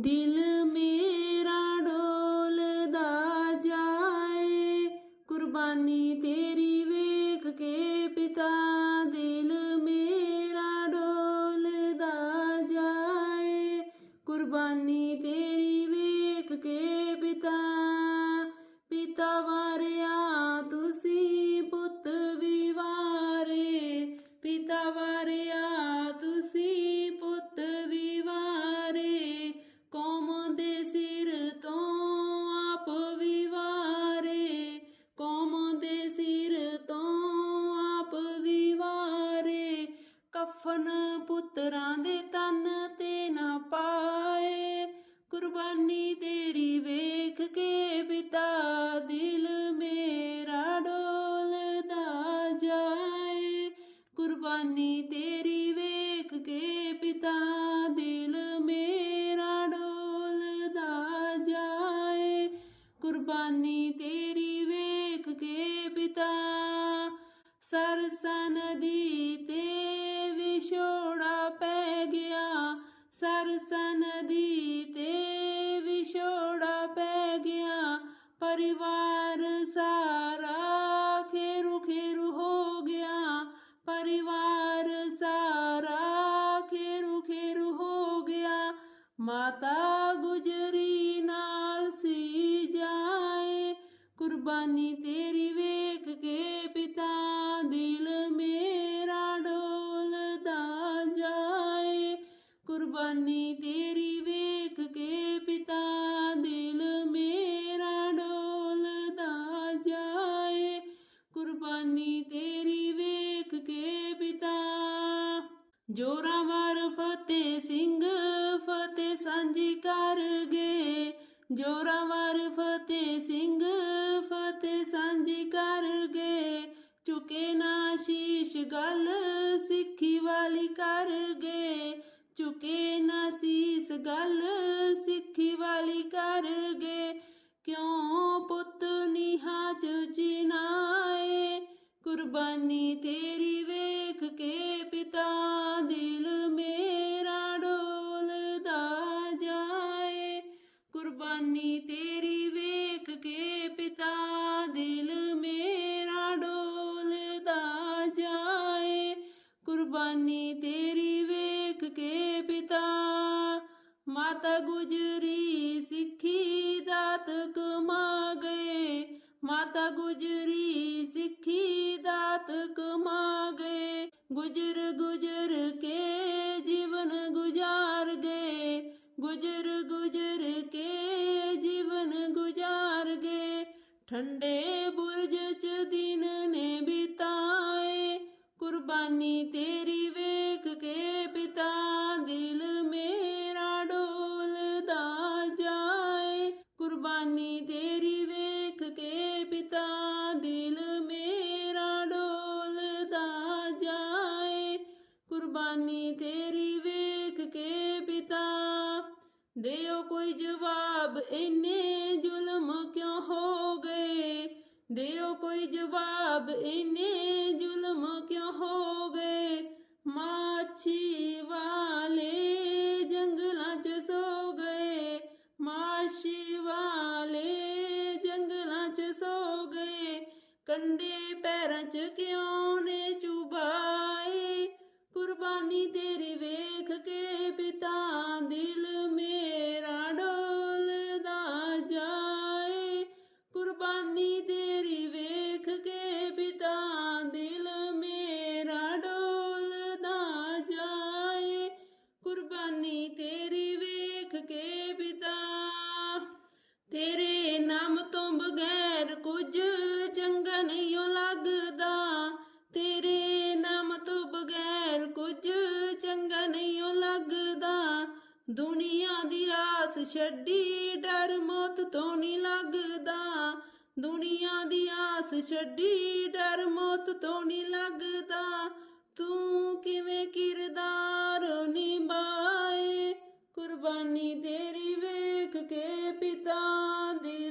ਦਿਲ ਮੇਰਾ ਡੋਲਦਾ ਜਾਏ, ਕੁਰਬਾਨੀ ਤੇਰੀ ਵੇਖ ਕੇ ਪਿਤਾ, ਦਿਲ ਮੇਰਾ ਡੋਲਦਾ ਜਾਏ, ਕੁਰਬਾਨੀ ਤੇਰੀ ਵੇਖ ਕੇ ਪਿਤਾ ਪਿਤਾ ਸਰਸਾ ਨਦੀ ਤੇ ਵਿਛੋੜਾ ਪੈ ਗਿਆ। ਸਰਸਾ ਨਦੀ ਤੇ ਵਿਛੋੜਾ ਪੈ ਗਿਆ। ਪਰਿਵਾਰ ਸਾਰਾ ਖੇਰੂ ਖੇਰੂ ਹੋ ਗਿਆ। ਪਰਿਵਾਰ ਸਾਰਾ ਖੇਰੂ ਖੇਰੂ ਹੋ ਗਿਆ। ਮਾਤਾ ਗੁਜਰੀ ਨਾਲ ਸੀ ਜਾਏ। ਕੁਰਬਾਨੀ ਤੇਰੀ ਵੇ ਜੋਰਾਵਰ ਫਤਿਹ ਸਿੰਘ, ਫਤਿਹ ਸਾਂਝੀ ਕਰ ਗਏ। ਜੋਰਾਵਰ ਫਤਿਹ ਸਿੰਘ, ਫਤਿਹ ਸਾਂਝੀ ਕਰ ਗਏ। ਚੁਕੇ ਨਾ ਸ਼ੀਸ਼ ਗੱਲ, ਸਿੱਖੀ ਵਾਲੀ ਕਰ ਗਏ। ਚੁਕੇ ਨਾ ਸੀਸ ਗੱਲ, ਸਿੱਖੀ ਵਾਲੀ ਕਰ ਗਏ। ਕਿਉਂ ਪੁੱਤ ਨੀਹਾਂ ਚ ਚਿਨਾਏ ਕੁਰਬਾਨੀ ਤੇਰੀ ਵੇਖ ਕੇ ਪਿਤਾ ਮਾਤਾ ਗੁਜਰੀ ਸਿੱਖੀ ਦਾਤ ਕਮਾ ਗਏ ਮਾਤਾ ਗੁਜਰੀ ਸਿੱਖੀ ਦਾਤ ਕਮਾ ਗਏ ਗੁਜਰ ਗੁਜਰ ਕੇ ਜੀਵਨ ਗੁਜ਼ਾਰ ਗਏ ਗੁਜਰ ਗੁਜਰ ਕੇ ਜੀਵਨ ਗੁਜ਼ਾਰ ਗਏ ਠੰਡੇ ਬੁਰਜ ਚ ਦਿਨ ਨੇ ਬਿਤਾਏ ਕੁਰਬਾਨੀ ਦਿਲ ਮੇਰਾ ਡੋਲਦਾ ਜਾਏ, ਕੁਰਬਾਨੀ ਤੇਰੀ ਵੇਖ ਕੇ ਪਿਤਾ। ਦਿਓ ਕੋਈ ਜਵਾਬ, ਇੰਨੇ ਜ਼ੁਲਮ ਕਿਉਂ ਹੋ ਗਏ? ਦਿਓ ਕੋਈ ਜਵਾਬ, ਇੰਨੇ ਜ਼ੁਲਮ ਕਿਉਂ ਹੋ ਗਏ? ਕੰਡੇ ਪੈਰਾਂ 'ਚ ਕਿਉਂ ਨੇ ਚੁਬਾਏ? ਕੁਰਬਾਨੀ ਤੇਰੀ ਵੇਖ ਕੇ ਪਿਤਾ ਦਿਲ ਦੁਨੀਆ ਦੀ ਆਸ ਛੱਡੀ, ਡਰ ਮੌਤ ਤੋਂ ਨਹੀਂ ਲੱਗਦਾ। ਦੁਨੀਆ ਦੀ ਆਸ ਛੱਡੀ, ਡਰ ਮੌਤ ਤੋਂ ਨਹੀਂ ਲੱਗਦਾ। ਤੂੰ ਕਿਵੇਂ ਕਿਰਦਾਰ ਨਿਭਾਏ? ਕੁਰਬਾਨੀ ਤੇਰੀ ਵੇਖ ਕੇ ਪਿਤਾ ਦੀ